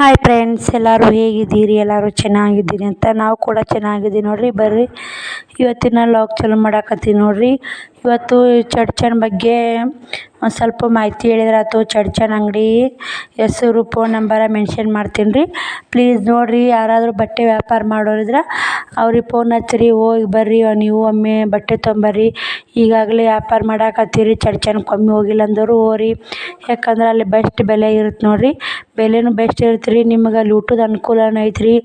Hi friends ಎಲ್ಲರೂ ಹೇಗಿದ್ದೀರಿ? ಎಲ್ಲರೂ ಚೆನ್ನಾಗಿದ್ದೀರಿ ಅಂತ ನಾವು ಕೂಡ ಚೆನ್ನಾಗಿದ್ದೀವಿ ನೋಡಿರಿ. ಬರ್ರಿ. ಇವತ್ತಿನ ಲಾಗ್ ಚಾಲು ಮಾಡಕತ್ತೀನಿ ನೋಡಿರಿ. ಇವತ್ತು ಚಡ್ಚನ್ ಬಗ್ಗೆ ಒಂದು ಸ್ವಲ್ಪ ಮಾಹಿತಿ ಹೇಳಿದ್ರಾತು ಚಡ್ಚನ್ ಅಂಗಡಿ ಹೆಸರು, ಫೋನ್ ನಂಬರ ಮೆನ್ಷನ್ ಮಾಡ್ತೀನಿ ರೀ. ಪ್ಲೀಸ್ ನೋಡಿರಿ, ಯಾರಾದರೂ ಬಟ್ಟೆ ವ್ಯಾಪಾರ ಮಾಡೋರಿದ್ರೆ ಅವ್ರಿಗೆ ಫೋನ್ ಹಚ್ಚಿರಿ, ಹೋಗಿ ಬರ್ರಿ, ನೀವು ಒಮ್ಮೆ ಬಟ್ಟೆ ತೊಗೊಂಬರ್ರಿ ಈಗಾಗಲೇ ವ್ಯಾಪಾರ ಮಾಡಾಕತ್ತೀರಿ ಚರ್ಚನ್ ಕಮ್ಮಿ ಹೋಗಿಲ್ಲ ಅಂದರೂ ಹೋಗ್ರಿ ಯಾಕಂದ್ರೆ ಅಲ್ಲಿ ಬೆಸ್ಟ್ ಬೆಲೆ ಇರುತ್ತೆ ನೋಡಿರಿ. ಬೆಲೆನೂ ಬೆಸ್ಟ್ ಇರುತ್ತೆ ರೀ, ನಿಮ್ಗೆ ಅಲ್ಲಿ ಊಟದ ಅನುಕೂಲನೂ ಐತೆ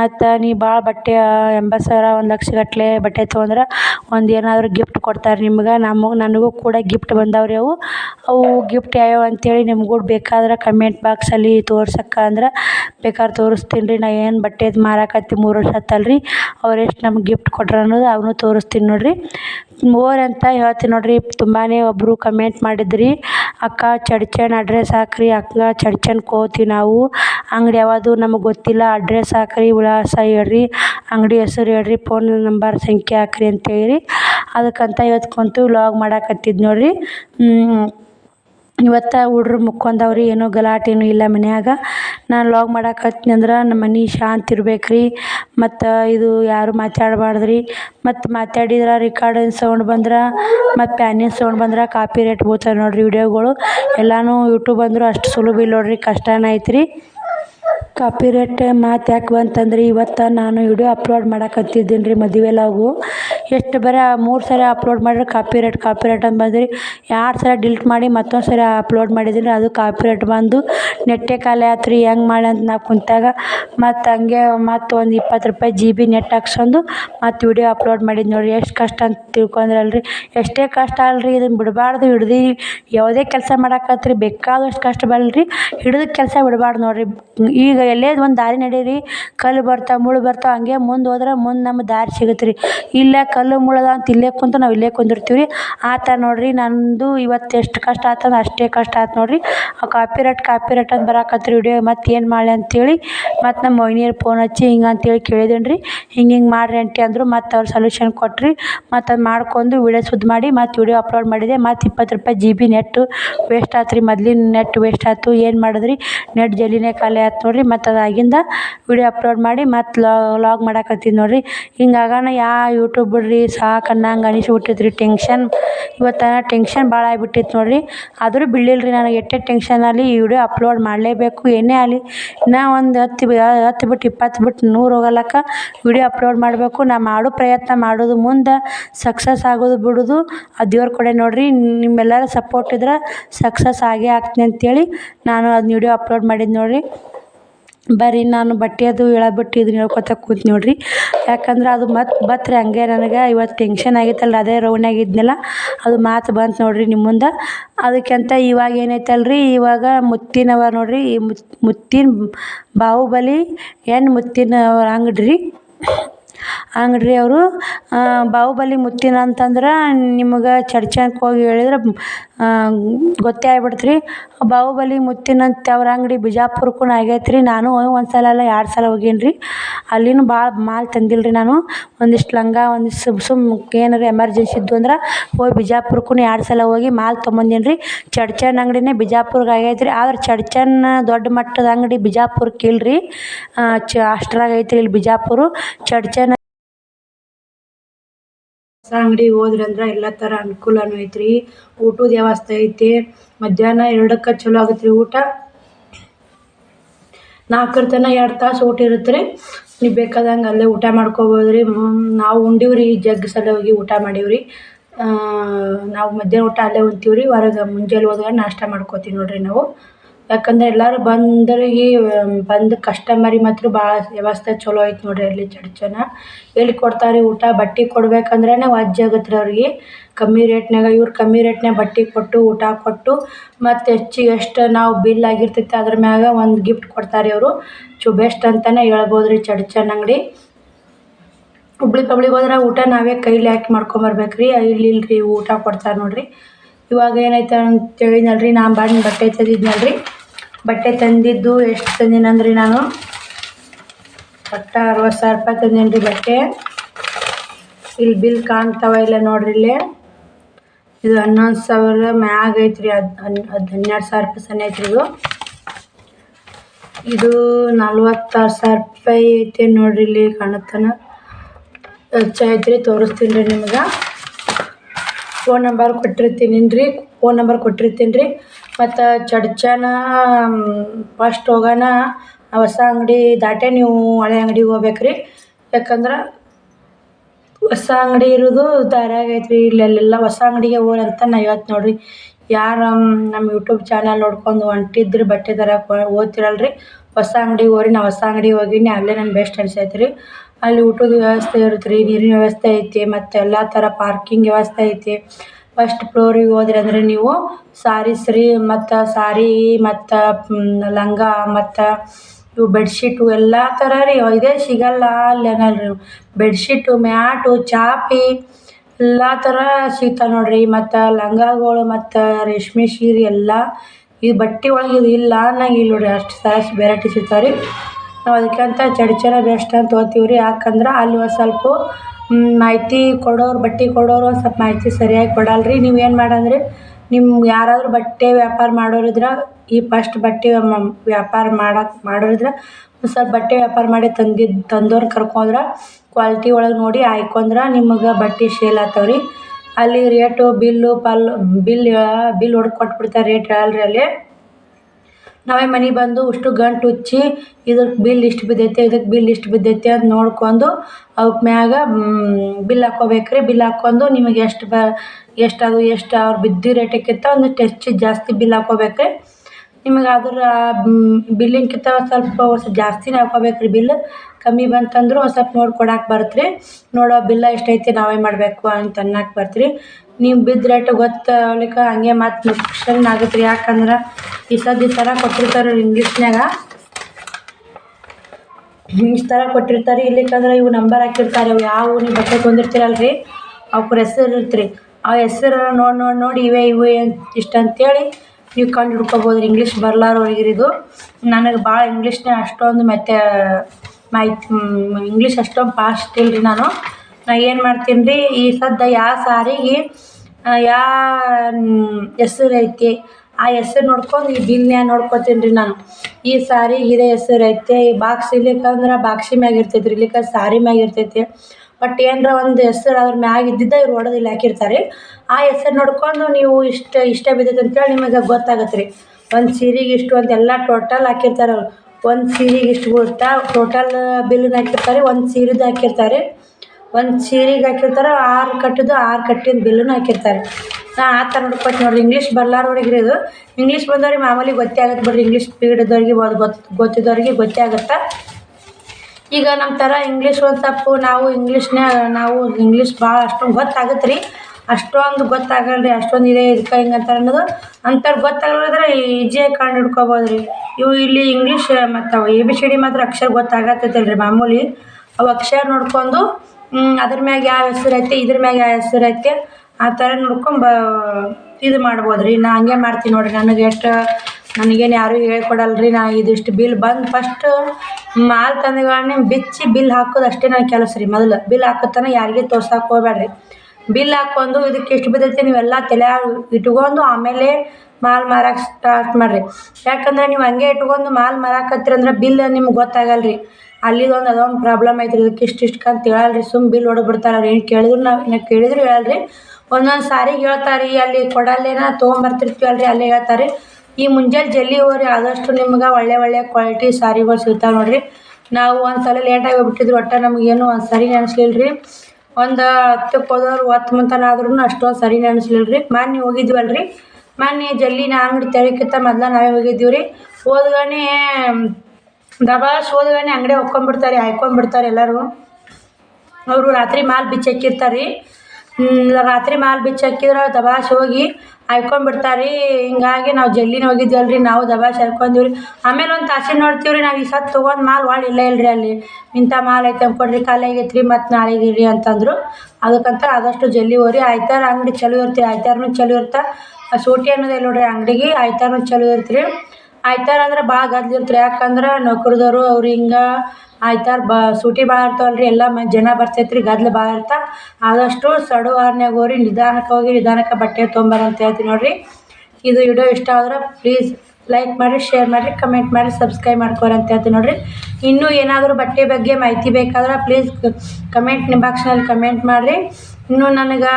ಮತ್ತು ನೀವು ಭಾಳ ಬಟ್ಟೆ ಎಂಬತ್ತು ಸಾವಿರ, ಒಂದು ಲಕ್ಷಗಟ್ಟಲೆ ಬಟ್ಟೆ ತೊಗೊಂಡ್ರೆ ಒಂದು ಏನಾದರೂ ಗಿಫ್ಟ್ ಕೊಡ್ತಾರೆ ನಿಮ್ಗೆ. ನಮಗೆ ನನಗೂ ಕೂಡ ಗಿಫ್ಟ್ ಬಂದಾವೆ ರೀ ಅವು. ಅವು ಗಿಫ್ಟ್ ಯಾವ್ಯಾವು ಅಂತೇಳಿ ನಿಮ್ಗೂ ಬೇಕಾದ್ರೆ ಕಮೆಂಟ್ ಬಾಕ್ಸಲ್ಲಿ ತೋರ್ಸಕ್ಕೆ ಅಂದ್ರೆ ಬೇಕಾದ್ರೆ ತೋರಿಸ್ತೀನಿ ರೀ. ನಾ ಏನು ಬಟ್ಟೆದು ಮಾರಾಕತ್ತಿ ಮೂರು ವರ್ಷ ಆತಲ್ಲ ಅವ್ರು ಎಷ್ಟು ನಮ್ಗೆ ಗಿಫ್ಟ್ ಕೊಟ್ರು ಅನ್ನೋದು ಅವನ್ನೂ ತೋರಿಸ್ತೀನಿ ನೋಡಿರಿ. ಮೋರ್ ಅಂತ ಹೇಳ್ತೀನಿ ನೋಡಿರಿ ತುಂಬಾ ಒಬ್ಬರು ಕಮೆಂಟ್ ಮಾಡಿದ್ರಿ. ಅಕ್ಕ ಚಡ್ಚನ್ ಅಡ್ರೆಸ್ ಹಾಕ್ರಿ, ಅಕ್ಕ ಚಡ್ಚನ್ಗೆ ಹೋಗ್ತೀವಿ ನಾವು. ಅಂಗಡಿ ಯಾವುದು ನಮಗೆ ಗೊತ್ತಿಲ್ಲ ಅಡ್ರೆಸ್ ಹಾಕ್ರಿ, ವಿಳಾಸ ಹೇಳ್ರಿ. ಅಂಗಡಿ ಹೆಸರು ಹೇಳ್ರಿ ಫೋನ್ ನಂಬರ್ ಸಂಖ್ಯೆ ಹಾಕ್ರಿ ಅಂತೇಳಿ ಅದಕ್ಕಂತ ಇವತ್ತು ಕುಂತು ವ್ಲಾಗ್ ಮಾಡಾಕತ್ತಿದ್ದು ನೋಡ್ರಿ ಇವತ್ತು ಹುಡ್ರು ಮುಕ್ಕೊಂಡವ್ರಿ ಏನೂ ಗಲಾಟೆನೂ ಇಲ್ಲ ಮನ್ಯಾಗ. ನಾನು ವ್ಲಾಗ್ ಮಾಡಾಕತ್ನಿ ಅಂದ್ರೆ ನಮ್ಮ ಮನೆ ಶಾಂತಿ ಇರ್ಬೇಕು ರೀ ಮತ್ತು ಇದು ಯಾರು ಮಾತಾಡ್ಬಾರ್ದು ರೀ ಮತ್ತು ಮಾತಾಡಿದ್ರೆ ರೆಕಾರ್ಡಿಂಗ್ ಸೌಂಡ್ ಬಂದ್ರೆ, ಮತ್ತು ಪ್ಯಾನಿನ ಸೌಂಡ್ ಬಂದ್ರೆ ಕಾಪಿ ರೇಟ್ ಬೀಳ್ತವೆ ನೋಡ್ರಿ ವಿಡಿಯೋಗಳು ಎಲ್ಲನೂ ಯೂಟ್ಯೂಬ್ ಅಂದರೂ ಅಷ್ಟು ಸುಲಭ ಇಲ್ಲ ನೋಡಿರಿ, ಕಷ್ಟನೇ ಐತ್ರಿ. ಕಾಪಿ ರೇಟ್ ಮಾತು ಯಾಕೆ ಬಂತಂದ್ರೆ, ಇವತ್ತು ನಾನು ವಿಡಿಯೋ ಅಪ್ಲೋಡ್ ಮಾಡಾಕತ್ತಿದ್ದೀನಿ ರೀ ಮದುವೆ ಲಾಗು. ಎಷ್ಟು ಬರ ಮೂರು ಸಲ ಅಪ್ಲೋಡ್ ಮಾಡಿದ್ರೆ ಕಾಪಿ ರೇಟ್ ಕಾಪಿ ರೇಟ್ ಅಂತ ಬಂದಿರಿ. ಎರಡು ಸಲ ಡಿಲ್ಟ್ ಮಾಡಿ ಮತ್ತೊಂದು ಸಲ ಅಪ್ಲೋಡ್ ಮಾಡಿದ್ರೆ ಅದು ಕಾಪಿ ರೇಟ್ ಬಂದು ನೆಟ್ಟೇ ಖಾಲಿ ಆಯ್ತು ರೀ ಹೆಂಗೆ ಅಂತ ನಾ ಕುಂತಾಗ ಮತ್ತು ಹಂಗೆ ಮತ್ತು ಒಂದು ಇಪ್ಪತ್ತು ರೂಪಾಯಿ ಜಿ ಬಿ ನೆಟ್ ಹಾಕ್ಸ್ಕೊಂಡು ಮತ್ತು ವಿಡಿಯೋ ಅಪ್ಲೋಡ್ ಮಾಡಿದ್ದು ನೋಡಿರಿ. ಎಷ್ಟು ಕಷ್ಟ ಅಂತ ತಿಳ್ಕೊಂಡ್ರಲ್ರಿ. ಎಷ್ಟೇ ಕಷ್ಟ ಅಲ್ರಿ ಇದನ್ನು ಬಿಡಬಾರ್ದು ಹಿಡ್ದು. ಯಾವುದೇ ಕೆಲಸ ಮಾಡಾಕತ್ರಿ, ಬೇಕಾದಷ್ಟು ಕಷ್ಟ ಬರಲ್ರಿ ಹಿಡಿದು ಕೆಲಸ ಬಿಡಬಾರ್ದು ನೋಡಿರಿ. ಈಗ ಎಲ್ಲೇ ಒಂದು ದಾರಿ ನಡೀರಿ. ಕಲ್ಲು ಬರ್ತಾವೆ, ಮುಳ್ಳು ಬರ್ತಾವೆ, ಹಂಗೆ ಮುಂದೆ ಹೋದ್ರೆ ಮುಂದೆ ನಮ್ಗೆ ದಾರಿ ಸಿಗುತ್ತೆ ರೀ ಇಲ್ಲೇ ಕಲ್ಲು ಮುಳ್ಳು ಅದಾವ ಅಂತ ಇಲ್ಲೇ ಕುಂತು ನಾವು ಇಲ್ಲೇ ಕುಂದಿರ್ತೀವಿ ರೀ ಆ ಥರ ನೋಡಿರಿ ನಂದು ಇವತ್ತು ಎಷ್ಟು ಕಷ್ಟ ಆತಂದ್ರೆ ಅಷ್ಟೇ ಕಷ್ಟ ಆಯ್ತು ನೋಡಿರಿ. ಆ ಕಾಪಿ ರೇಟ್ ಕಾಪಿ ರೇಟ್ ಅಂತ ಬರಾಕತ್ರಿ ವಿಡಿಯೋ ಮತ್ತು ಏನು ಮಾಡಲಿ ಅಂತೇಳಿ ಮತ್ತು ನಮ್ಮ ಮೊಯ್ನಿಯರ್ ಫೋನ್ ಹಚ್ಚಿ ಹಿಂಗೆ ಅಂತೇಳಿ ಕೇಳಿದೇನೆ ರೀ ಹಿಂಗೆ ಹಿಂಗೆ ಮಾಡಿರಿ ಆಂಟಿ ಅಂದರು ಮತ್ತು ಅವ್ರು ಸೊಲ್ಯೂಷನ್ ಕೊಟ್ರು. ಮತ್ತು ಅದು ಮಾಡ್ಕೊಂಡು ವಿಡಿಯೋ ಸುದ್ದು ಮಾಡಿ ಮತ್ತು ವಿಡಿಯೋ ಅಪ್ಲೋಡ್ ಮಾಡಿದೆ. ಮತ್ತು ಇಪ್ಪತ್ತು ರೂಪಾಯಿ ಜಿ ಬಿ ನೆಟ್ಟು ವೇಸ್ಟ್ ಆಯ್ತು ರೀ ಮೊದ್ಲಿನ ನೆಟ್ ವೇಸ್ಟ್ ಆಯ್ತು ಏನು ಮಾಡಿದ್ರಿ? ನೆಟ್ ಜಲ್ಲಿನೇ ಖಾಲಿ ಆಯ್ತು ನೋಡಿರಿ. ಮತ್ತು ಅದಾಗಿಂದ ವಿಡಿಯೋ ಅಪ್ಲೋಡ್ ಮಾಡಿ ಮತ್ತು ಲಾಗ್ ಮಾಡಾಕತ್ತೀನಿ ನೋಡಿರಿ. ಹಿಂಗೆ ಆಗೋಣ ಯಾ ಯೂಟ್ಯೂಬ್ ಬಿಡ್ರಿ ಸಾಕು ಅನ್ನಂಗೆ ಅನಿಸ್ಬಿಟ್ಟಿತ್ತು ರೀ ಟೆನ್ಷನ್ ಇವತ್ತು ಟೆನ್ಷನ್ ಭಾಳ ಆಗ್ಬಿಟ್ಟಿತ್ತು ನೋಡಿರಿ. ಆದರೂ ಬಿಡ್ಲಿಲ್ಲ ರೀ ನನಗೆ, ಎಷ್ಟೇ ಟೆನ್ಷನ್ ಆಗಲಿ ಈ ವಿಡಿಯೋ ಅಪ್ಲೋಡ್ ಮಾಡಲೇಬೇಕು, ಏನೇ ಆಗಲಿ. ನಾ ಒಂದು ಹತ್ತು ಹತ್ತು ಬಿಟ್ಟು ಇಪ್ಪತ್ತು ಬಿಟ್ಟು ನೂರು ಹೋಗಲಕ್ಕ ವಿಡಿಯೋ ಅಪ್ಲೋಡ್ ಮಾಡಬೇಕು. ನಾ ಮಾಡೋ ಪ್ರಯತ್ನ ಮಾಡೋದು ಮುಂದೆ ಸಕ್ಸಸ್ ಆಗೋದು ಬಿಡೋದು. ಆ ದೇವ್ರ ಕಡೆ ನೋಡಿರಿ, ನಿಮ್ಮೆಲ್ಲರ ಸಪೋರ್ಟ್ ಇದ್ರೆ ಸಕ್ಸಸ್ ಆಗೇ ಆಗ್ತೀನಿ ಅಂತೇಳಿ ನಾನು ಅದನ್ನ ವಿಡಿಯೋ ಅಪ್ಲೋಡ್ ಮಾಡಿದ್ದು ನೋಡಿರಿ. ಬರ್ರಿ, ನಾನು ಬಟ್ಟೆ ಅದು ಹೇಳಬಿಟ್ಟು ಇದನ್ನ ಹೇಳ್ಕೊತ ಕೂತ್ ನೋಡಿರಿ. ಯಾಕಂದ್ರೆ ಅದು ಮತ್ತೆ ಬತ್ರಿ ಹಂಗೆ ನನಗೆ ಇವತ್ತು ಟೆನ್ಷನ್ ಆಗಿತ್ತಲ್ಲ ಅದೇ ರೌಂಡ್ನಾಗ ಇದ್ನಲ್ಲ, ಅದು ಮಾತು ಬಂತು ನೋಡಿರಿ ನಿಮ್ಮ ಮುಂದೆ. ಅದಕ್ಕಂತ ಇವಾಗ ಏನೈತಲ್ಲ ರೀ ಇವಾಗ ಮುತ್ತಿನವ ನೋಡಿರಿ, ಈ ಮುತ್ತಿನ ಬಾಹುಬಲಿ ಹೆಣ್ಣು ಮುತ್ತಿನ ಅಂಗಡಿ ಅಂಗಡಿ ಅವರು ಬಾಹುಬಲಿ ಮುತ್ತಿನ ಅಂತಂದ್ರೆ ನಿಮಗೆ ಚಡ್ಚನ್ಕ್ ಹೋಗಿ ಹೇಳಿದ್ರೆ ಗೊತ್ತೇ ಆಗ್ಬಿಡ್ತು ರೀ ಬಾಹುಬಲಿ ಮುತ್ತಿನ ಅವ್ರ ಅಂಗಡಿ ಬಿಜಾಪುರಕ್ಕೂ ಆಗೈತೆ ರೀ ನಾನು ಒಂದು ಸಲ ಅಲ್ಲ, ಎರಡು ಸಲ ಹೋಗೀನಿ ರೀ ಅಲ್ಲಿನೂ ಭಾಳ ಮಾಲ್ ತಂದಿಲ್ಲ ರೀ ನಾನು. ಒಂದಿಷ್ಟು ಲಂಗ, ಒಂದಿಷ್ಟು ಸುಮ್ ಸುಮ್ ಏನಾರ ಎಮರ್ಜೆನ್ಸಿ ಇದ್ದು ಅಂದ್ರೆ ಹೋಗಿ ಬಿಜಾಪುರಕ್ಕೂ ಎರಡು ಸಲ ಹೋಗಿ ಮಾಲ್ ತೊಗೊಂಬಂದೀನಿ ರೀ ಚಡ್ಚನ್ ಅಂಗಡಿನೇ ಬಿಜಾಪುರ್ಗೆ ಆಗೈತೆ ರೀ ಆದ್ರೆ ಚಡ್ಚನ್ ದೊಡ್ಡ ಮಟ್ಟದ ಅಂಗಡಿ ಬಿಜಾಪುರಕ್ಕೆ ಇಲ್ಲ ರೀ ಚ ಅಷ್ಟ್ರಾಗೈತೆ ರೀ ಇಲ್ಲಿ ಬಿಜಾಪುರ. ಚಡ್ಚನ್ ಹೊಸ ಅಂಗಡಿಗೆ ಹೋದ್ರಂದ್ರ ಎಲ್ಲ ಥರ ಅನುಕೂಲನೂ ಐತ್ರಿ. ಊಟದ ವ್ಯವಸ್ಥೆ ಐತಿ. ಮಧ್ಯಾಹ್ನ ಎರಡಕ್ಕೆ ಚಲೋ ಆಗುತ್ತೆ ರೀ ಊಟ. ನಾಲ್ಕರ ತನಕ ಎರಡು ತಾಸು ಊಟ ಇರುತ್ತೆ ರೀ. ನೀವು ಬೇಕಾದಂಗೆ ಅಲ್ಲೇ ಊಟ ಮಾಡ್ಕೊಬೋದು ರೀ ನಾವು ಉಂಡಿವ್ರಿ ಜಗ್ ಸಲ ಹೋಗಿ ಊಟ ಮಾಡೀವ್ರಿ. ನಾವು ಮಧ್ಯಾಹ್ನ ಊಟ ಅಲ್ಲೇ ಉಣ್ತೀವ್ರಿ. ಹೊರಗೆ ಮುಂಜಾನೆ ಹೋದಾಗ ನಾಷ್ಟ ಮಾಡ್ಕೋತೀವಿ ನೋಡ್ರಿ ನಾವು. ಯಾಕಂದ್ರೆ ಎಲ್ಲರೂ ಬಂದೋರಿಗೆ ಬಂದ ಕಸ್ಟಮರಿಗೆ ಮಾತ್ರ ಭಾಳ ವ್ಯವಸ್ಥೆ ಚಲೋ ಐತೆ ನೋಡಿರಿ ಅಲ್ಲಿ ಚಡ್ಚನ ಎಲ್ಲಿ ಕೊಡ್ತಾರೆ ಊಟ? ಬಟ್ಟೆ ಕೊಡ್ಬೇಕಂದ್ರೇ ವಾಜ್ಜ ಆಗತ್ತೆ ರೀ ಅವ್ರಿಗೆ. ಕಮ್ಮಿ ರೇಟ್ನಾಗ ಇವ್ರು ಕಮ್ಮಿ ರೇಟ್ನ್ಯಾಗ ಬಟ್ಟೆ ಕೊಟ್ಟು, ಊಟ ಕೊಟ್ಟು, ಮತ್ತು ಹೆಚ್ಚಿಗೆ ಎಷ್ಟು ನಾವು ಬಿಲ್ ಆಗಿರ್ತೈತೆ ಅದ್ರ ಮ್ಯಾಗ ಒಂದು ಗಿಫ್ಟ್ ಕೊಡ್ತಾರೆ ಅವರು. ಚು ಬೆಸ್ಟ್ ಅಂತಲೇ ಹೇಳ್ಬೋದು ರೀ ಚಡ್ಚನ ಅಂಗಡಿ. ಹುಬ್ಳಿ ಪಬ್ಳಿಗೆ ಹೋದ್ರೆ ಊಟ ನಾವೇ ಕೈಲಿ ಹಾಕಿ ಮಾಡ್ಕೊಂಬರ್ಬೇಕು ರೀ ಇಲ್ಲಿ ಇಲ್ಲ ರೀ ಊಟ ಕೊಡ್ತಾರೆ ನೋಡಿರಿ. ಇವಾಗ ಏನೈತೆ ಅಂತ ಹೇಳಿದ್ನಲ್ಲ ರೀ ನಾನು ಬಂದು ಬಟ್ಟೆ ತಂದಿದ್ನಲ್ರಿ ಬಟ್ಟೆ ತಂದಿದ್ದು ಎಷ್ಟು ತಂದಿನಂದ್ರಿ ನಾನು? ಒಟ್ಟ ಅರವತ್ತು ಸಾವಿರ ರೂಪಾಯಿ ತಂದೀನಿ ರೀ ಬಟ್ಟೆ. ಇಲ್ಲಿ ಬಿಲ್ ಕಾಣ್ತಾವ ಇಲ್ಲ ನೋಡ್ರಿ ಇಲ್ಲಿ. ಇದು ಹನ್ನೊಂದು ಸಾವಿರ ಮ್ಯಾಗ ಐತ್ರಿ ಅದು ಹನ್ ಅದು ಹನ್ನೆರಡು ಸಾವಿರ ರೂಪಾಯಿ ಸಣ್ಣ ಐತ್ರಿ ಇದು. ಇದು ನಲ್ವತ್ತಾರು ಸಾವಿರ ರೂಪಾಯಿ ಐತೆ ನೋಡ್ರಿ ಇಲ್ಲಿ ಕಾಣತ್ತನ. ಹೆಚ್ಚ ಐತ್ರಿ ತೋರಿಸ್ತೀನಿ ರೀ ನಿಮ್ಗೆ. ಫೋನ್ ನಂಬರ್ ಕೊಟ್ಟಿರ್ತೀನಿ ರೀ ಫೋನ್ ನಂಬರ್ ಕೊಟ್ಟಿರ್ತೀನಿ ರೀ ಮತ್ತು ಚಡ್ಚನ ಫಸ್ಟ್ ಹೋಗೋಣ ಹೊಸ ಅಂಗಡಿ ದಾಟೆ ನೀವು ಹಳೆ ಅಂಗಡಿಗೆ ಹೋಗ್ಬೇಕು ರೀ ಯಾಕಂದ್ರೆ ಹೊಸ ಅಂಗಡಿ ಇರೋದು ದಾರ್ಯಾಗ ಐತ್ರಿ. ಇಲ್ಲಿ ಅಲ್ಲೆಲ್ಲ ಹೊಸ ಅಂಗಡಿಗೆ ಹೋಗ್ರಿ ಅಂತ ನಾ ಇವತ್ತು ನೋಡ್ರಿ. ಯಾರು ನಮ್ಮ ಯೂಟ್ಯೂಬ್ ಚಾನಲ್ ನೋಡ್ಕೊಂಡು ಹೊಂಟಿದ್ರಿ ಬಟ್ಟೆ ತರಕ್ಕೆ ಓದ್ತಿರಲ್ರಿ. ಹೊಸ ಅಂಗಡಿಗೆ ಹೋಗ್ರಿ, ನಾ ಹೊಸ ಅಂಗಡಿಗೆ ಹೋಗಿನಿ, ಅಲ್ಲೇ ನನ್ನ ಬೆಸ್ಟ್ ಅನ್ಸೈತೆ ರೀ ಅಲ್ಲಿ ಊಟದ ವ್ಯವಸ್ಥೆ ಇರುತ್ತೆ ರೀ ನೀರಿನ ವ್ಯವಸ್ಥೆ ಐತಿ, ಮತ್ತು ಎಲ್ಲ ಥರ ಪಾರ್ಕಿಂಗ್ ವ್ಯವಸ್ಥೆ ಐತಿ. ಫಸ್ಟ್ ಫ್ಲೋರಿಗೆ ಹೋದ್ರಿ ಅಂದ್ರೆ ನೀವು ಸಾರೀಸ್ ರೀ ಮತ್ತು ಸಾರಿ ಮತ್ತು ಲಂಗ ಮತ್ತು ಇವು ಬೆಡ್ಶೀಟು ಎಲ್ಲ ಥರ ರೀ. ಇದೇ ಸಿಗಲ್ಲ ಅಲ್ಲಿ ಅನ್ನಲ್ರಿ ಬೆಡ್ಶೀಟು ಮ್ಯಾಟು, ಚಾಪಿ ಎಲ್ಲ ಥರ ಸಿಗ್ತಾವೆ ನೋಡಿರಿ. ಮತ್ತು ಲಂಗಗಳು ಮತ್ತು ರೇಷ್ಮೆ ಸೀರೆ ಎಲ್ಲ ಈ ಬಟ್ಟೆ ಒಳಗೆ ಇಲ್ಲ ಅನ್ನಂಗಿಲ್ಲ ನೋಡಿರಿ. ಅಷ್ಟು ವೆರೈಟಿ ಸಿಗ್ತಾವೆ ರೀ. ನಾವು ಅದಕ್ಕೆ ಅಂತ ಚಡ್ಚನ ಬೆಸ್ಟ್ ಅಂತ ತೊಗೊತೀವಿ ರೀ ಯಾಕಂದ್ರೆ ಅಲ್ಲಿ ಒಂದು ಸ್ವಲ್ಪ ಮಾಹಿತಿ ಕೊಡೋರು, ಬಟ್ಟೆ ಕೊಡೋರು ಒಂದು ಸ್ವಲ್ಪ ಮಾಹಿತಿ ಸರಿಯಾಗಿ ಕೊಡಲ್ಲ ರೀ ನೀವು ಏನು ಮಾಡಂದ್ರೆ ನಿಮ್ಮ ಯಾರಾದರೂ ಬಟ್ಟೆ ವ್ಯಾಪಾರ ಮಾಡೋರು ಇದ್ರೆ ಈ ಫಸ್ಟ್ ಬಟ್ಟೆ ವ್ಯಾಪಾರ ಮಾಡಕ್ಕೆ ಮಾಡೋರು ಇದ್ರೆ ಒಂದು ಸ್ವಲ್ಪ ಬಟ್ಟೆ ವ್ಯಾಪಾರ ಮಾಡಿ ತಂದಿದ್ದು ತಂದೋರು ಕರ್ಕೊಂಡ್ರೆ ಕ್ವಾಲಿಟಿ ಒಳಗೆ ನೋಡಿ ಆಯ್ಕೊಂಡ್ರೆ ನಿಮಗೆ ಬಟ್ಟೆ ಶೇಲ್ ಆಗ್ತಾವೆ ರೀ ಅಲ್ಲಿ rate bill full bill bill ಹೊಡ್ದು ಕೊಟ್ಬಿಡ್ತಾರೆ ರೇಟ್ ಹೇಳಲ್ರಿ ಅಲ್ಲಿ. ನಾವೇ ಮನೆಗೆ ಬಂದು ಅಷ್ಟು ಗಂಟು ಉಚ್ಚಿ ಇದಕ್ಕೆ ಬಿಲ್ ಇಷ್ಟು ಬಿದ್ದೈತೆ ಇದಕ್ಕೆ ಬಿಲ್ ಇಷ್ಟು ಬಿದ್ದೈತೆ ಅಂತ ನೋಡ್ಕೊಂಡು ಅವ್ಕೆ ಮ್ಯಾಗ ಬಿಲ್ ಹಾಕ್ಕೋಬೇಕು ರೀ ಬಿಲ್ ಹಾಕ್ಕೊಂಡು ನಿಮಗೆ ಎಷ್ಟು ಬ, ಎಷ್ಟು ಅದು ಎಷ್ಟು ಅವ್ರು ಬಿದ್ದ ರೇಟಿಗಿಂತ ಒಂದು ಹೆಚ್ಚು ಜಾಸ್ತಿ ಬಿಲ್ ಹಾಕ್ಕೋಬೇಕು ನಿಮಗೆ ಅದರ ಬಿಲ್ಲಿನ್ಕಿಂತ ಸ್ವಲ್ಪ ಜಾಸ್ತಿ ಜಾಸ್ತಿನೇ ಹಾಕೋಬೇಕು ರೀ ಬಿಲ್. ಕಮ್ಮಿ ಬಂತಂದ್ರೂ ಒಂದು ಸ್ವಲ್ಪ ನೋಡಿ ಕೊಡಕ್ಕೆ ಬರುತ್ತೆ ರೀ ನೋಡೋ ಬಿಲ್ಲ ಎಷ್ಟೈತಿ ನಾವೇ ಮಾಡಬೇಕು ಅಂತ ಅನ್ನಕ್ಕೆ ಬರುತ್ತೆ ರೀ ನೀವು ಬಿದ್ದ ರೇಟ್ ಗೊತ್ತಾಗ್ಲಿಕ್ಕೆ ಹಂಗೆ ಮತ್ತು ನುಕ್ಸಾನ್ ಆಗುತ್ತೆ ರೀ ಯಾಕಂದ್ರೆ ಈ ಸದ್ಯ ಈ ಥರ ಕೊಟ್ಟಿರ್ತಾರೆ ಇಂಗ್ಲೀಷ್ನ್ಯಾಗ. ಇಷ್ಟು ಥರ ಕೊಟ್ಟಿರ್ತಾರೆ. ಇಲ್ಲಿಕಂದ್ರೆ ಇವು ನಂಬರ್ ಹಾಕಿರ್ತಾರೆ. ಅವು ಯಾವ ನೀವು ಬಟ್ಟೆ ತೊಂದಿರ್ತೀರಲ್ಲ ರೀ ಅವ್ರ ಹೆಸರು ರೀ ಆ ಹೆಸರು ನೋಡಿ ನೋಡಿ ನೋಡಿ ಇವೇ ಇಷ್ಟ ಇಷ್ಟು ಅಂತೇಳಿ ನೀವು ಕಂಡು ಹಿಡ್ಕೊಬೋದು ಇಂಗ್ಲೀಷ್ ಬರ್ಲಾರ್ದವ್ರಿಗೆ ಇದು. ನನಗೆ ಭಾಳ ಇಂಗ್ಲೀಷ್ನ್ಯಾಗ ಅಷ್ಟೊಂದು ಮತ್ತೆ, ಮಾಹಿತಿ ಇಂಗ್ಲೀಷ್ ಅಷ್ಟೊಂದು ಫಾಸ್ಟ್ ಇಲ್ಲ ರೀ ನಾನು. ನಾ ಏನು ಮಾಡ್ತೀನಿ ರೀ, ಈ ಸದ್ಯ ಯಾವ ಸಾರಿಗೆ ಯಾವ ಹೆಸರು ಐತಿ, ಆ ಹೆಸರು ನೋಡ್ಕೊಂಡು ಈ ಬಿಲ್ನ್ಯಾಗ ನೋಡ್ಕೊತೀನಿ ರೀ ನಾನು. ಈ ಸಾರಿಗೆ ಇದೇ ಹೆಸರು ಐತೆ, ಈ ಬಾಕ್ಸ್ ಇರ್ಲಿಕ್ಕಂದ್ರೆ ಬಾಕ್ಸಿ ಮ್ಯಾಗ ಇರ್ತೈತೆ ರೀ ಇಲ್ಲಿಕ್ಕ ಸಾರಿ ಮ್ಯಾಗ ಇರ್ತೈತಿ. ಬಟ್ ಏನರ ಒಂದು ಹೆಸರು ಅದ್ರ ಮ್ಯಾಗ ಇದ್ದಿದ್ದ ಇವ್ರು ಹೊಡೆದು ಇಲ್ಲಿ ಹಾಕಿರ್ತಾರೆ. ಆ ಹೆಸರು ನೋಡ್ಕೊಂಡು ನೀವು ಇಷ್ಟು, ಇಷ್ಟೇ ಬಿದ್ದೈತೆ ಅಂತೇಳಿ ನಿಮಗೆ ಗೊತ್ತಾಗತ್ತೆ ರೀ. ಒಂದು ಸೀರೆಗೆ ಇಷ್ಟು ಅಂತ ಎಲ್ಲ ಟೋಟಲ್ ಹಾಕಿರ್ತಾರೆ ಅವ್ರು. ಒಂದು ಸೀರೆಗೆ ಇಷ್ಟು ಗೊತ್ತಾ ಟೋಟಲ್ ಬಿಲ್ಲನ್ನ ಹಾಕಿರ್ತಾರೆ, ಒಂದು ಸೀರೆದು ಹಾಕಿರ್ತಾರೆ. ಒಂದು ಸೀರೆಗೆ ಹಾಕಿರ್ತಾರೆ, ಆರು ಕಟ್ಟಿದ್ದು ಆರು ಕಟ್ಟಿನ ಬಿಲ್ಲನ್ನು ಹಾಕಿರ್ತಾರೆ. ನಾ ಆ ಥರ ನೋಡ್ಕೊತೀನಿ ನೋಡ್ರಿ. ಇಂಗ್ಲೀಷ್ ಬರ್ಲಾರ್ದವ್ರಿಗೆ ರೀ ಇದು. ಇಂಗ್ಲೀಷ್ ಬಂದವ್ರಿಗೆ ಮಾಮೂಲಿ ಗೊತ್ತೇ ಆಗುತ್ತೆ ಬರ್ರಿ ಇಂಗ್ಲೀಷ್ ಸ್ಪೀಡ್ ಇದ್ದವ್ರಿಗೆ ಗೊತ್ತು ಗೊತ್ತಿದ್ದವ್ರಿಗೆ ಗೊತ್ತೇ ಆಗುತ್ತೆ? ಈಗ ನಮ್ಮ ಥರ ಇಂಗ್ಲೀಷ್ ಒಂದು ತಪ್ಪು, ನಾವು ಇಂಗ್ಲೀಷ್ನ್ಯಾಗ ನಾವು ಇಂಗ್ಲೀಷ್ ಭಾಳ ಅಷ್ಟೊಂದು ಗೊತ್ತಾಗತ್ತೆ ರೀ ಅಷ್ಟೊಂದು ಗೊತ್ತಾಗಲ್ಲ ರೀ ಅಷ್ಟೊಂದು ಇದೆ ಇದಕ್ಕೆ ಹಿಂಗೆ ಅಂತಾರೆ ಅನ್ನೋದು. ಅಂಥವ್ರು ಗೊತ್ತಾಗಲ್ಲದ್ರೆ ಈಜಿಯಾಗಿ ಕಂಡು ಹಿಡ್ಕೊಬೋದು ರೀ ಇವು ಇಲ್ಲಿ ಇಂಗ್ಲೀಷ್ ಮತ್ತು ಅವು ಎ ಬಿ ಸಿ ಡಿ ಮಾತ್ರ ಅಕ್ಷರ ಗೊತ್ತಾಗತ್ತೈತಲ್ಲ ರೀ ಮಾಮೂಲಿ. ಅವು ಅಕ್ಷರ ನೋಡ್ಕೊಂಡು ಅದ್ರ ಮ್ಯಾಗ ಯಾವ ಹೆಸರು ಐತೆ, ಇದ್ರ ಮ್ಯಾಗ ಯಾವ ಹೆಸರು ಐತೆ, ಆ ಥರ ನೋಡ್ಕೊಂಡು ಇದು ಮಾಡ್ಬೋದು ರೀ ನಾ ಹಂಗೆ ಮಾಡ್ತೀನಿ ನೋಡಿರಿ. ನನಗೆ ಎಷ್ಟು, ನನಗೇನು ಯಾರೂ ಹೇಳ್ಕೊಡಲ್ಲ ರೀ ನಾ ಇದಿಷ್ಟು ಬಿಲ್ ಬಂದು ಫಸ್ಟು ಮಾಲ್ ತಂದಗಳನ್ನೇ ಬಿಚ್ಚಿ ಬಿಲ್ ಹಾಕೋದು ಅಷ್ಟೇ ನನ್ನ ಕೆಲಸ ರೀ. ಮೊದಲು ಬಿಲ್ ಹಾಕೋತನ ಯಾರಿಗೆ ತೋರ್ಸಕ್ಕೆ ಹೋಗ್ಬೇಡ್ರಿ. ಬಿಲ್ ಹಾಕ್ಕೊಂಡು ಇದಕ್ಕೆ ಎಷ್ಟು ಬಿದ್ದೈತೆ ನೀವೆಲ್ಲ ತಲೆ ಇಟ್ಕೊಂಡು ಆಮೇಲೆ ಮಾಲ್ ಮಾರಕ್ಕೆ ಸ್ಟಾರ್ಟ್ ಮಾಡಿರಿ. ಯಾಕಂದ್ರೆ ನೀವು ಹಂಗೆ ಇಟ್ಕೊಂಡು ಮಾಲ್ ಮಾರಕತ್ತೀರಿ ಅಂದ್ರೆ ಬಿಲ್ ನಿಮ್ಗೆ ಗೊತ್ತಾಗಲ್ಲ ರೀ ಅಲ್ಲಿದೊಂದು ಅದೊಂದು ಪ್ರಾಬ್ಲಮ್ ಐತ್ರಿ. ಇದಕ್ಕೆ ಇಷ್ಟು ಇಷ್ಟು ಕಂತ ಹೇಳಲ್ರಿ. ರೀ ಸುಮ್ಮ ಬಿಲ್ ಹೊಡೆದು ಬಿಡ್ತಾರೆ ಅವ್ರು ಏನು ಕೇಳಿದ್ರು ನಾವು ಇನ್ನು ಕೇಳಿದ್ರು ಹೇಳಲ್ರಿ ಒಂದೊಂದು ಸಾರಿಗೆ ಹೇಳ್ತಾರೆ, ಅಲ್ಲಿ ಕೊಡಲ್ಲೇನ ತೊಗೊಂಬರ್ತಿರ್ತೀವಲ್ರಿ, ಅಲ್ಲೇ ಹೇಳ್ತಾರೆ. ಈ ಮುಂಜಾನೆ ಜಲ್ದಿ ಹೋಗ್ರಿ ಆದಷ್ಟು ನಿಮ್ಗೆ ಒಳ್ಳೆ ಒಳ್ಳೆ ಕ್ವಾಲಿಟಿ ಸಾರಿಗಳು ಸಿಗ್ತಾವೆ ನೋಡಿರಿ. ನಾವು ಒಂದು ಸಲ ಲೇಟಾಗಿ ಹೋಗ್ಬಿಟ್ಟಿದ್ರು ಒಟ್ಟು ನಮಗೇನು ಒಂದು ಸರಿ ಅನಿಸ್ಲಿಲ್ಲ ರೀ ಒಂದು ಹತ್ತಕ್ಕೆ ಹೋದವ್ರು ಹತ್ತು ಮಂತನ ಆದ್ರೂ ಅಷ್ಟೊಂದು ಸರಿ ಅನಿಸ್ಲಿಲ್ಲ ರೀ ಮೊನ್ನೆ ಹೋಗಿದ್ವಲ್ಲ ರೀ ಮೊನ್ನೆ ನಾ ಅಂಗಡಿ ತೆರೆಯೋಕ್ಕಿಂತ ಮೊದ್ಲು ನಾವೇ ಹೋಗಿದ್ದೀವಿ ರೀ ಹೋದ್ಗನೆ ದಬಾಸ್ ಹೋದ್ಗಾನೆ ಅಂಗಡಿ ಹೊಕ್ಕೊಂಬಿಡ್ತಾರೆ ಹಾಯ್ಕೊಂಬಿಡ್ತಾರೆ ಎಲ್ಲರೂ. ಅವರು ರಾತ್ರಿ ಮಾಲ್ ಬಿಚ್ಚಾಕಿರ್ತಾರೆ ರೀ ರಾತ್ರಿ ಮಾಲ್ ಬಿಚ್ಚಾಕಿದ್ರೆ ದಬಾಶ್ ಹೋಗಿ ಹಾಯ್ಕೊಂಡ್ಬಿಡ್ತಾರೆ ಹಿಂಗಾಗಿ ನಾವು ಜಲ್ದಿನೇ ಹೋಗಿದ್ವಲ್ಲ ರೀ ನಾವು ದಬಾಸ್ ರೀ ಆಮೇಲೆ ಒಂದು ನೋಡ್ತೀವಿ ರೀ ನಾವು ಈ ಸತ್ತು ತೊಗೊಂಡು ಮಾಲ್ ಒಳ್ಳೆ ಇಲ್ಲೇ ಇಲ್ಲ ರೀ ಅಲ್ಲಿ. ಇಂಥ ಮಾಲ್ ಐತೆ ಅಂದ್ಕೊಡ್ರಿ ರೀ ಮತ್ತು ನಾಳೆಗೆ ಇರಿ ಅಂತಂದರು. ಅದಕ್ಕಂತ ಆದಷ್ಟು ಜಲ್ದಿ ಹೋಗ್ರಿ ಆಯ್ತಾರ, ಅಂಗಡಿ ಚಲೋ ಇರ್ತೀವಿ ಆಯ್ತಾರನು ಚಲೋ ಇರ್ತಾ. ಸೂಟಿ ಅನ್ನೋದೇ ನೋಡಿರಿ, ಅಂಗಡಿಗೆ ಆಯ್ತಾರನು ಚಲೋ ಇರ್ತೆ ರೀ ಆಯ್ತಾರ ಅಂದ್ರೆ ಭಾಳ ಗದ್ದಲ ಇರ್ತ್ರಿ. ಯಾಕಂದ್ರೆ ನೌಕರದವರು ಅವ್ರು ಹಿಂಗೆ ಆಯ್ತಾರ ಬ, ಸೂಟಿ ಭಾಳ ಇರ್ತಾವಲ್ಲ ರೀ ಎಲ್ಲ ಮ, ಜನ ಬರ್ತೈತೆ ರೀ ಗದ್ದಲ ಭಾಳ ಇರ್ತಾ. ಆದಷ್ಟು ಸಡು ಆರ್ನ್ಯಾಗ ಹೋಗ್ರಿ ನಿಧಾನಕ್ಕೆ ಹೋಗಿ ನಿಧಾನಕ್ಕೆ ಬಟ್ಟೆ ತೊಗೊಂಬರ್ರಿ ಅಂತ ಹೇಳ್ತೀನಿ ನೋಡಿರಿ. ಇದು ವಿಡಿಯೋ ಇಷ್ಟ ಆದ್ರೆ ಪ್ಲೀಸ್ ಲೈಕ್ ಮಾಡಿರಿ, ಶೇರ್ ಮಾಡಿರಿ, ಕಮೆಂಟ್ ಮಾಡಿ ಸಬ್ಸ್ಕ್ರೈಬ್ ಮಾಡ್ಕೊರಿ ಅಂತ ಹೇಳ್ತೀನಿ ನೋಡಿರಿ. ಇನ್ನೂ ಏನಾದರೂ ಬಟ್ಟೆ ಬಗ್ಗೆ ಮಾಹಿತಿ ಬೇಕಾದ್ರೆ ಪ್ಲೀಸ್ ಕಮೆಂಟ್ ಬಾಕ್ಸ್ನಲ್ಲಿ ಕಮೆಂಟ್ ಮಾಡಿರಿ. ಇನ್ನೂ ನನಗೆ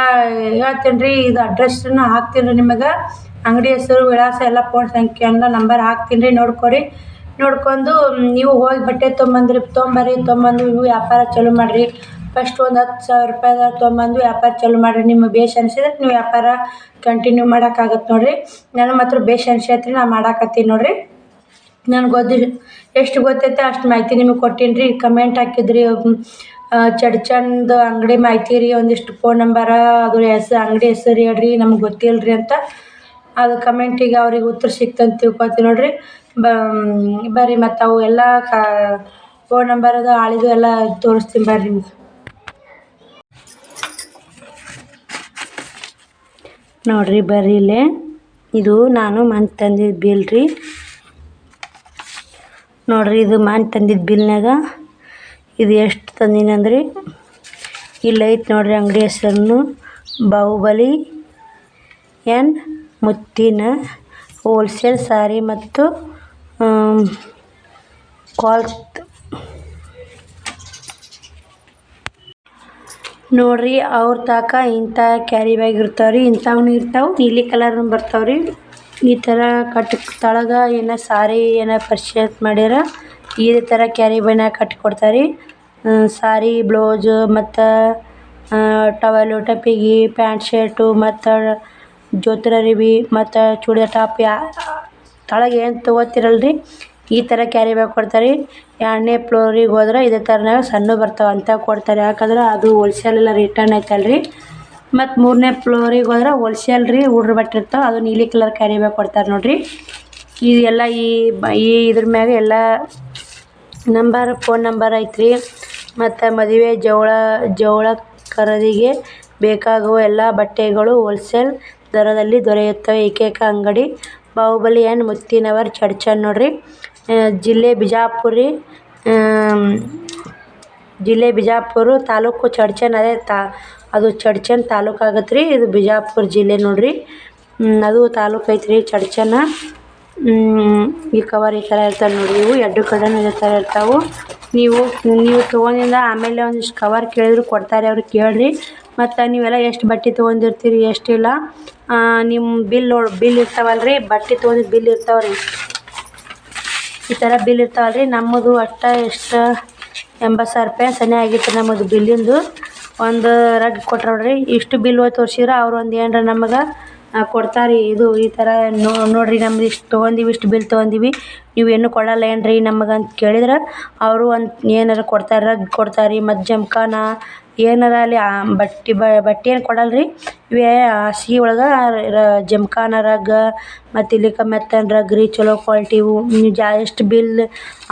ಹೇಳ್ತೀನಿ ರೀ ಇದು ಅಡ್ರೆಸ್ಸನ್ನು ಹಾಕ್ತೀನಿ ರೀ ನಿಮಗೆ. ಅಂಗಡಿ ಹೆಸರು, ವಿಳಾಸ ಎಲ್ಲ ಫೋನ್ ಸಂಖ್ಯೆ ಎಲ್ಲ ನಂಬರ್ ಹಾಕ್ತೀನಿ ನೋಡ್ಕೊರಿ. ನೋಡ್ಕೊಂಡು ನೀವು ಹೋಗಿ ಬಟ್ಟೆ ತೊಗೊಂಬಂದ್ರಿ ತೊಗೊಂಬರ್ರಿ ತೊಗೊಂಬಂದು ನೀವು ವ್ಯಾಪಾರ ಚಾಲೂ ಮಾಡಿರಿ. ಫಸ್ಟ್ ಒಂದು ಹತ್ತು ಸಾವಿರ ರೂಪಾಯಿದಾಗ ತೊಗೊಂಬಂದು ವ್ಯಾಪಾರ ಚಾಲೂ ಮಾಡಿರಿ. ನಿಮ್ಮ ಭೇಷ್ ಅನ್ಸಿದ್ರೆ ನೀವು ವ್ಯಾಪಾರ ಕಂಟಿನ್ಯೂ ಮಾಡೋಕ್ಕಾಗತ್ತೆ ನೋಡಿರಿ. ನನಗೆ ಮಾತ್ರ ಬೇಷ್ ಅನ್ಸೈತ್ರಿ ನಾ ಮಾಡಾಕತ್ತೀನಿ ನೋಡಿರಿ. ನನಗೆ ಗೊತ್ತಿ ಎಷ್ಟು ಗೊತ್ತೈತೆ ಅಷ್ಟು ಮಾಹಿತಿ ನಿಮಗೆ ಕೊಟ್ಟೀನಿ ರೀ ಕಮೆಂಟ್ ಹಾಕಿದ್ರಿ ಚಡ್ಚನ್ದು ಅಂಗಡಿ ಮಾಹಿತಿ ರೀ, ಒಂದಿಷ್ಟು ಫೋನ್ ನಂಬರ ಅದ್ರ ಹೆಸ್ರು ಅಂಗಡಿ ಹೆಸರು ಹೇಳ್ರಿ, ನಮ್ಗೆ ಗೊತ್ತಿಲ್ಲ ರೀ ಅಂತ. ಅದು ಕಮೆಂಟಿಗೆ ಅವ್ರಿಗೆ ಉತ್ತರ ಸಿಕ್ತಂತ ತಿಳ್ಕೊತೀನಿ ನೋಡಿರಿ. ಬರ್ರಿ ಮತ್ತು ಅವು ಎಲ್ಲ ಕಾ ಫೋನ್ ಅದು, ಆಳಿದು ಎಲ್ಲ ತೋರಿಸ್ತೀನಿ ಬರ್ರಿ ನಿಮ್ಗೆ. ನೋಡಿರಿ, ಬರ್ರಿ ಇಲ್ಲೇ. ಇದು ನಾನು ಮನ್ ತಂದಿದ್ದ ಬಿಲ್ ರೀ. ನೋಡಿರಿ, ಇದು ಮನ್ ತಂದಿದ್ದ ಬಿಲ್ನಾಗ ಇದು ಎಷ್ಟು ತಂದೀನಿ ಅಂದ್ರಿ? ಇಲ್ಲೈತೆ ನೋಡ್ರಿ ನೋಡಿರಿ ಅಂಗಡಿ ಹೆಸರನ್ನು, ಬಾಹುಬಲಿ ಎನ್ ಮುತ್ತಿನ ಹೋಲ್ಸೇಲ್ ಸಾರಿ ಮತ್ತು ಕ್ವಾಲ್ತ್ ನೋಡ್ರಿ, ಅವ್ರ ತಾಕ ಇಂಥ ಕ್ಯಾರಿ ಬ್ಯಾಗ್ ಇರ್ತಾವೆ ರೀ ಇಂಥವ್ನು ಇರ್ತಾವೆ. ನೀಲಿ ಕಲರ್ನು ಬರ್ತಾವೆ ರೀ ಈ ಥರ ಕಟ್ ತಳಗ ಏನ ಸಾರಿ ಏನೋ ಪರ್ಚೇಸ್ ಮಾಡ್ಯಾರ ಇದೇ ಥರ ಕ್ಯಾರಿ ಬ್ಯಾಗ್ನಾಗ ಕಟ್ಟಿ ಕೊಡ್ತಾರೆ. ರೀ ಸಾರಿ ಬ್ಲೌಸು ಮತ್ತು ಟವಲು ಟಪ್ಪಿಗೆ ಪ್ಯಾಂಟ್ ಶರ್ಟು ಮತ್ತು ಜೋತ್ರ ಅರಿವಿ ಮತ್ತು ಚೂಡಿದಾರ್ ಟಾಪ್ ಯಾ ತಳಗೆ ಏನು ತಗೋತಿರಲ್ಲ ರೀ ಈ ಥರ ಕ್ಯಾರಿ ಬ್ಯಾಗ್ ಕೊಡ್ತಾರೆ. ರೀ ಎರಡನೇ ಫ್ಲೋರಿಗೆ ಹೋದ್ರೆ ಇದೇ ಥರನಾಗ ಸಣ್ಣ ಬರ್ತಾವೆ ಅಂತ ಕೊಡ್ತಾರೆ. ಯಾಕಂದ್ರೆ ಅದು ಹೋಲ್ಸೇಲೆಲ್ಲ ರಿಟರ್ನ್ ಐತಲ್ಲ ರೀ ಮತ್ತು ಮೂರನೇ ಫ್ಲೋರಿಗೆ ಹೋದ್ರೆ ಹೋಲ್ಸೇಲ್ ರೀ ಹುಡ್ರ ಬಟ್ಟೆ ಇರ್ತಾವೆ ಅದು ನೀಲಿ ಕಲರ್ ಕ್ಯಾರಿ ಬ್ಯಾಗ್ ಕೊಡ್ತಾರೆ ನೋಡಿರಿ. ಇದೆಲ್ಲ ಈ ಬ ಈ ಇದ್ರ ಮ್ಯಾಗ ಎಲ್ಲ ನಂಬರ್ ಫೋನ್ ನಂಬರ್ ಐತ್ರಿ. ಮತ್ತು ಮದುವೆ, ಜವಳ ಜವಳ ಖರೀದಿಗೆ ಬೇಕಾಗುವ ಎಲ್ಲ ಬಟ್ಟೆಗಳು ಹೋಲ್ಸೇಲ್ ದರದಲ್ಲಿ ದೊರೆಯುತ್ತವೆ. ಏಕೈಕ ಅಂಗಡಿ ಬಾಹುಬಲಿ ಆ್ಯಂಡ್ ಮುತ್ತಿನವರ್ ಚಡ್ಚನ್ ನೋಡ್ರಿ. ಜಿಲ್ಲೆ ಬಿಜಾಪುರಿ ಜಿಲ್ಲೆ ಬಿಜಾಪುರ ತಾಲೂಕು ಚಡ್ಚನ್ ಅದೇ ತಾ, ಅದು ಚಡ್ಚನ್ ತಾಲೂಕು ಆಗತ್ತೆ ರೀ. ಇದು ಬಿಜಾಪುರ ಜಿಲ್ಲೆ ನೋಡಿರಿ. ಅದು ತಾಲೂಕು ಐತ್ರಿ ಚಡ್ಚನ ಈ ಕವರ್ ಈ ಥರ ಇರ್ತಾವೆ ನೋಡಿ ಇವು ಎರಡು ಕಡೆನೂ ಈ ಥರ ಇರ್ತಾವೆ. ನೀವು ನೀವು ತೊಗೊಂಡಿಂದ ಆಮೇಲೆ ಒಂದಿಷ್ಟು ಕವರ್ ಕೇಳಿದ್ರು ಕೊಡ್ತಾರೆ ಅವ್ರಿಗೆ ಕೇಳಿರಿ. ಮತ್ತು ನೀವೆಲ್ಲ ಎಷ್ಟು ಬಟ್ಟೆ ತೊಗೊಂಡಿರ್ತೀರಿ, ಎಷ್ಟಿಲ್ಲ. ನಿಮ್ಮ ಬಿಲ್ ನೋಡಿ, ಬಿಲ್ ಇರ್ತಾವಲ್ಲ ರೀ ಬಟ್ಟೆ ತೊಗೊಂಡಿದ್ದು ಬಿಲ್ ಇರ್ತಾವೆ ರೀ ಈ ಥರ ಬಿಲ್ ಇರ್ತಾವಲ್ಲ ರೀ ನಮ್ಮದು ಅಷ್ಟು ಎಷ್ಟು ಎಂಬತ್ತು ಸಾವಿರ ರೂಪಾಯಿ ಸನೆ ಆಗಿತ್ತು ನಮ್ಮದು ಬಿಲ್ಲಿಂದು. ಒಂದು ರಗ್ ಕೊಟ್ರಿ ನೋಡಿರಿ ಇಷ್ಟು ಬಿಲ್ ಹೋಗಿ ತೋರಿಸಿದ್ರೆ ಅವ್ರು ಒಂದು ಏನರ ನಮಗೆ ಕೊಡ್ತಾರೆ. ಇದು ಈ ಥರ ನೋಡಿರಿ, ನಮ್ದು ಇಷ್ಟು ತೊಗೊಂಡೀವಿ ಇಷ್ಟು ಬಿಲ್ ತೊಗೊಂಡೀವಿ ನೀವು ಏನೂ ಕೊಡಲ್ಲ ಏನು ರೀ ನಮಗೆ ಅಂತ ಕೇಳಿದ್ರೆ. ಅವರು ಒಂದು ಏನಾರ ಕೊಡ್ತಾರೆ ರಗ್ ಕೊಡ್ತಾರೆ ರೀ ಮತ್ತು ಜಮ್ಖಾನ ಏನಾರ ಅಲ್ಲಿ ಬಟ್ಟೆ ಬಟ್ಟೆ ಏನು ಕೊಡಲ್ಲ ರೀ ಇವೇ ಹಾಸಿಗೆ ಒಳಗೆ ಜಮ್ಖಾನ ರಗ್ ಮತ್ತು ಇಲ್ಲಿಕ ಮೆತ್ತನ ರಗ್ ರೀ ಚಲೋ ಕ್ವಾಲ್ಟಿವು ನೀವು ಜಾ ಎಷ್ಟು ಬಿಲ್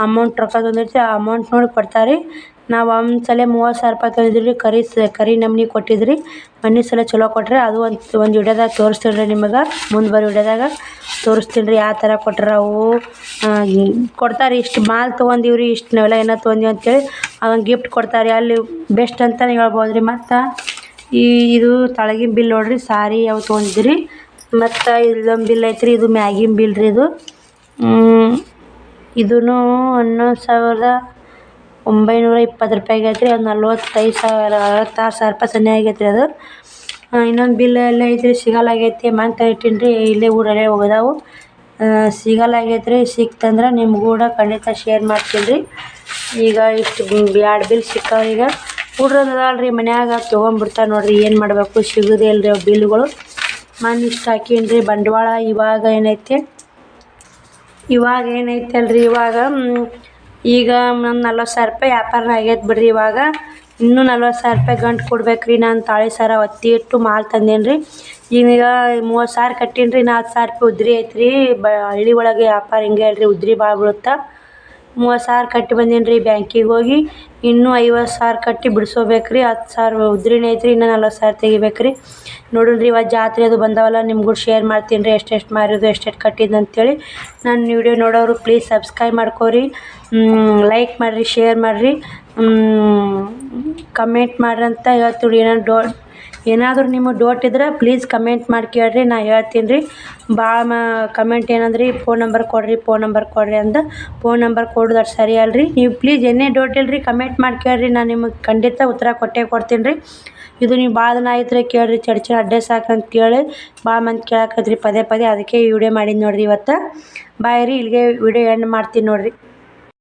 ಅಮೌಂಟ್ ರೊಕ್ಕ ತಂದಿರ್ತೀವಿ ಆ ಅಮೌಂಟ್ ನೋಡಿ ಕೊಡ್ತಾರೆ. ರೀ ನಾವು ಒಂದು ಸಲ ಮೂವತ್ತು ಸಾವಿರ ರೂಪಾಯಿ ತಂದಿದ್ವಿ ರೀ ಕರಿ ಸ, ಕರಿ ನಮ್ನಿ ಕೊಟ್ಟಿದ್ರಿ. ಮೊನ್ನೆ ಸಲ ಚಲೋ ಕೊಟ್ಟರೆ ಅದು ಒಂದು ಒಂದು ವಿಡಿಯೋದಾಗ ತೋರಿಸ್ತೀನಿ ರೀ ನಿಮಗೆ, ಮುಂದೆ ಬರೋ ವಿಡಿಯೋದಾಗ ತೋರಿಸ್ತೀನಿ ರೀ ಯಾವ ಥರ ಕೊಟ್ಟರೆ ಅವು ಕೊಡ್ತಾರೆ, ಇಷ್ಟು ಮಾಲ್ ರೀ ಇಷ್ಟು ನಾವೆಲ್ಲ ಏನೋ ತೊಗೊಂಡಿವಿ ಅಂತೇಳಿ ಅದೊಂದು ಗಿಫ್ಟ್ ಕೊಡ್ತಾರೆ. ಅಲ್ಲಿ ಬೆಸ್ಟ್ ಅಂತಲೇ ಹೇಳ್ಬೋದು ರೀ ಮತ್ತು ಈ, ಇದು ತಳಗಿನ ಬಿಲ್ ನೋಡಿರಿ, ಸಾರಿ ಅವು ತೊಗೊಂಡಿದ್ರಿ. ಮತ್ತು ಇಲ್ಲೊಂದು ಬಿಲ್ ಐತ್ರಿ, ಇದು ಮ್ಯಾಗಿನ ಬಿಲ್ ರೀ ಇದು. ಇದೂ ಹನ್ನೊಂದು ಸಾವಿರದ ಒಂಬೈನೂರ ಇಪ್ಪತ್ತು ರೂಪಾಯಿ ಆಗೈತೆ ರೀ ಅದು ನಲ್ವತ್ತೈದು ಸಾವಿರ, ಅರವತ್ತಾರು ಸಾವಿರ ರೂಪಾಯಿ ಸನೆ ಆಗೈತೆ ರೀ ಅದು ಇನ್ನೊಂದು ಬಿಲ್ ಎಲ್ಲ ಐತ್ರಿ ಸಿಗಲ್ಲಾಗೈತಿ ಮಂತ್ ಇಟ್ಟೀನಿ ರೀ ಇಲ್ಲೇ ಊರಲ್ಲೇ ಹೋಗಿದಾವು. ಸಿಗಲ್ಲಾಗೈತೆ ರೀ ಸಿಕ್ತಂದ್ರೆ ಕೂಡ ಖಂಡಿತ ಶೇರ್ ಮಾಡ್ತೀನಿ ರೀ ಈಗ ಇಷ್ಟು ಎರಡು ಬಿಲ್ ಸಿಕ್ಕಾವ ಈಗ. ಹುಡ್ರದಲ್ರಿ ಮನ್ಯಾಗ ತೊಗೊಂಬಿಡ್ತಾರೆ ನೋಡಿರಿ, ಏನು ಮಾಡಬೇಕು, ಸಿಗೋದೇ ಇಲ್ಲ ರೀ ಅವು ಬಿಲ್ಗಳು. ನಾನು ಇಷ್ಟು ಹಾಕೀನಿ ರೀ ಬಂಡವಾಳ ಇವಾಗ ಏನೈತೆ? ಇವಾಗ ಏನೈತಲ್ಲ ರೀ ಇವಾಗ ಈಗ ಒಂದು ನಲ್ವತ್ತು ಸಾವಿರ ರೂಪಾಯಿ ವ್ಯಾಪಾರ ಆಗೈತೆ ಬಿಡ್ರಿ ಇವಾಗ. ಇನ್ನೂ ನಲ್ವತ್ತು ಸಾವಿರ ರೂಪಾಯಿ ಗಂಟು ಕೊಡ್ಬೇಕು ರೀ ನಾನು ತಾಳಿ ಸರ ಒತ್ತಿ ಇಟ್ಟು ಮಾಲ್ ತಂದೇನಿ ರೀ ಈಗ ಮೂವತ್ತು ಸಾವಿರ ಕಟ್ಟೀನಿ ರೀ ನಾಲ್ಕು ಸಾವಿರ ರೂಪಾಯಿ ಉದ್ರಿ ಐತ್ರಿ. ಬ ಹಳ್ಳಿ ಒಳಗೆ ವ್ಯಾಪಾರ ಹಿಂಗೆ ಅಲ್ರಿ ಉದ್ರಿ ಭಾಳ ಬೀಳುತ್ತೆ. ಮೂವತ್ತು ಸಾವಿರ ಕಟ್ಟಿ ಬಂದೀನಿ ರೀ ಬ್ಯಾಂಕಿಗೆ ಹೋಗಿ. ಇನ್ನೂ ಐವತ್ತು ಸಾವಿರ ಕಟ್ಟಿ ಬಿಡ್ಸೋಬೇಕು ರೀ ಹತ್ತು ಸಾವಿರ ಉದ್ರಿನ ಐತ್ರಿ, ಇನ್ನೂ ನಲ್ವತ್ತು ಸಾವಿರ ತೆಗಿಬೇಕು ರೀ ನೋಡಿರಿ ಇವತ್ತು ಜಾತ್ರೆ ಅದು ಬಂದವಲ್ಲ, ನಿಮ್ಗೂ ಶೇರ್ ಮಾಡ್ತೀನಿ ರೀ ಎಷ್ಟೆಷ್ಟು ಮಾರಿದ್ದು, ಎಷ್ಟೆಷ್ಟು ಕಟ್ಟಿದ್ದು ಅಂತೇಳಿ. ನನ್ನ ವಿಡಿಯೋ ನೋಡೋರು ಪ್ಲೀಸ್ ಸಬ್ಸ್ಕ್ರೈಬ್ ಮಾಡ್ಕೊರಿ. ಲೈಕ್ ಮಾಡಿರಿ ಶೇರ್ ಮಾಡಿರಿ. ಕಮೆಂಟ್ ಮಾಡ್ರಿ ಅಂತ ಹೇಳ್ತೀವಿ ಏನೋ ಡೋ ಏನಾದರೂ ನಿಮಗೆ ಡೌಟ್ ಇದ್ರೆ ಪ್ಲೀಸ್ ಕಮೆಂಟ್ ಮಾಡಿ ಕೇಳಿರಿ, ನಾ ಹೇಳ್ತೀನಿ ರೀ. ಭಾಳ ಮ ಕಮೆಂಟ್ ಏನಂದ್ರಿ ಫೋನ್ ನಂಬರ್ ಕೊಡಿರಿ ಫೋನ್ ನಂಬರ್ ಕೊಡಿರಿ ಅಂತ ಫೋನ್ ನಂಬರ್ ಕೊಡೋದು ಅಷ್ಟು ಸರಿ ಅಲ್ರಿ. ನೀವು ಪ್ಲೀಸ್ ಏನೇ ಡೌಟ್ ಇಲ್ರಿ ಕಮೆಂಟ್ ಮಾಡಿ ಕೇಳಿರಿ ನಾನು ನಿಮಗೆ ಖಂಡಿತ ಉತ್ತರ ಕೊಟ್ಟೇ ಕೊಡ್ತೀನಿ ರೀ. ಇದು ನೀವು ಭಾಳ ದಿನ ಆಯ್ತು ಕೇಳಿರಿ ಚರ್ಚೆ ಅಡ್ರೆಸ್ ಹಾಕಂತ ಕೇಳಿ ಭಾಳ ಮಂದಿ ಕೇಳಕತ್ರಿ ಪದೇ ಪದೇ, ಅದಕ್ಕೆ ವಿಡಿಯೋ ಮಾಡಿದ್ದು ನೋಡಿರಿ ಇವತ್ತು. ಬಾಯ್ ರೀ, ಇಲ್ಲಿಗೆ ವಿಡಿಯೋ ಎಂಡ್ ಮಾಡ್ತೀನಿ ನೋಡಿರಿ.